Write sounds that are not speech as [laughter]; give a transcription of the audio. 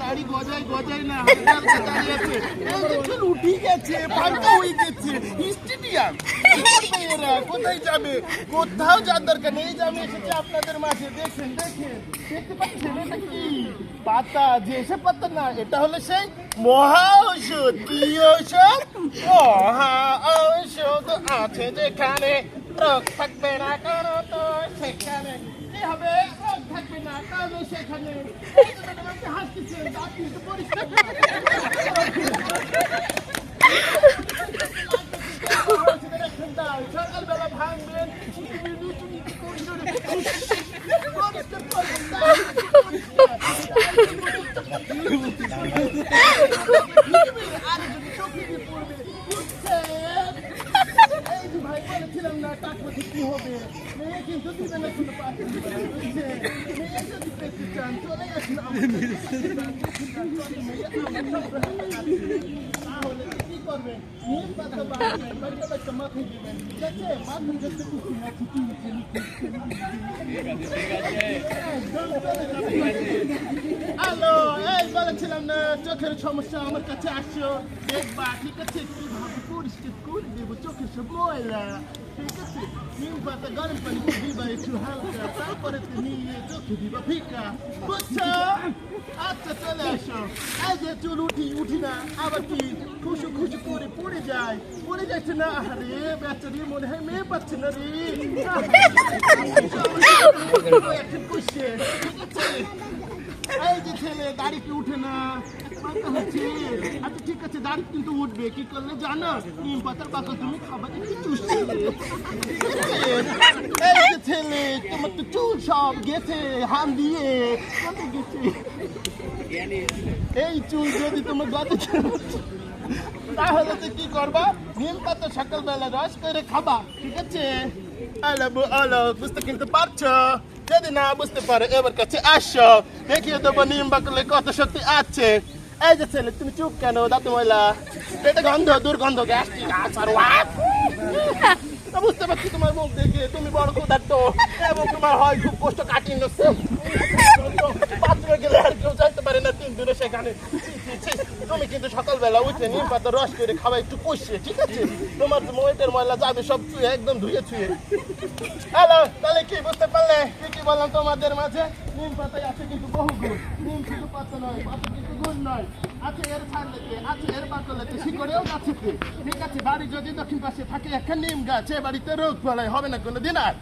দাড়ি না হালকা হালকা আছে। এই যে চুল উঠে গেছে, পাল্টা গেছে স্টেডিয়াম এরা কোথায় যাবে কোথাও যাওয়ার দরকার নেই। যে আমি আপনাদের মাঝে। দেখেন দেখেন। দেখতে পাচ্ছেন? কি? পাতা, যে এসে পাতা না, এটা হলো সেই মহা ঔষধ। কি ঔষধ? মহা ঔষধ। আছে যেখানে রোগ থাকবে না কোনো তো সেখানে। সকালবেলা ভাঙবেন [laughs] আরে যদি চোখে দিয়ে পড়বে বুঝছেন? এই যে ভাই বলেছিলাম না টাকা কি হবে? মেয়ে কিন্তু দিবে হ্যালো, এই বলেছিলাম না, চোখের সমস্যা আমার কাছে আসছো দেখবা, ঠিক আছে? কীভাবে পরিষ্কার করে দেবো চোখের সব ময়লা। আচ্ছা চলে আসো এই যে চুল উঠি উঠি না, আবার কি খুশু খুশু করে পড়ে যায়, পড়ে যাচ্ছে না আরে বেচারি মনে হয় মেয়ে না রে এই যে ছেলে দাড়ি উঠে না। ঠিক আছে উঠবে কি করলে জানো নিম পাতার ছেলে তোমার তো চুল সব গেছে দিয়ে তোমার তাহলে তো কি করবা নিম পাতা সকালবেলা রস করে খাবা ঠিক আছে আলো বুঝতে কিন্তু পারছ যদি না বুঝতে পারো এবার কাছে আসো দেখিয়ে দেবো নিম বাকলে কত শক্তি আছে এই যে ছেলে, তুমি চুপ কেন? দাঁত ময়লা। এটা গন্ধ দুর্গন্ধ গ্যাস্ট্রিক আচার বুঝতে পারছি তোমার মুখ দেখে, তুমি বড় ক্ষুধার্ত। এবং তোমার হয় খুব কষ্ট কাটিয়ে পারে না তিন দিনে সেখানে। ছি, ছি, ছি। তুমি কিন্তু সকালবেলা উঠে নিম পাতা রস করে খাওয়া একটু কষিয়ে ঠিক আছে? তোমার ময়টের ময়লা যাবে সব চুয়ে একদম ধুয়ে ছুঁয়ে। হ্যালো তাহলে কি বুঝতে পারলে? কি কি বললাম তোমাদের মাঝে? নিম পাতায় আছে কিন্তু বহু গুণ। নিম শুধু পাতা নয় পাতা কিন্তু গুণ নয়। আছে এর ছাড়লেতে আছে এর বাকলেতে শিকড়েও গাছেতে ঠিক আছে বাড়ি যদি দক্ষিণ পাশে থাকে একটা নিম গাছ বাড়িতে রোগ ফলায় হবে না কোনো দিন আর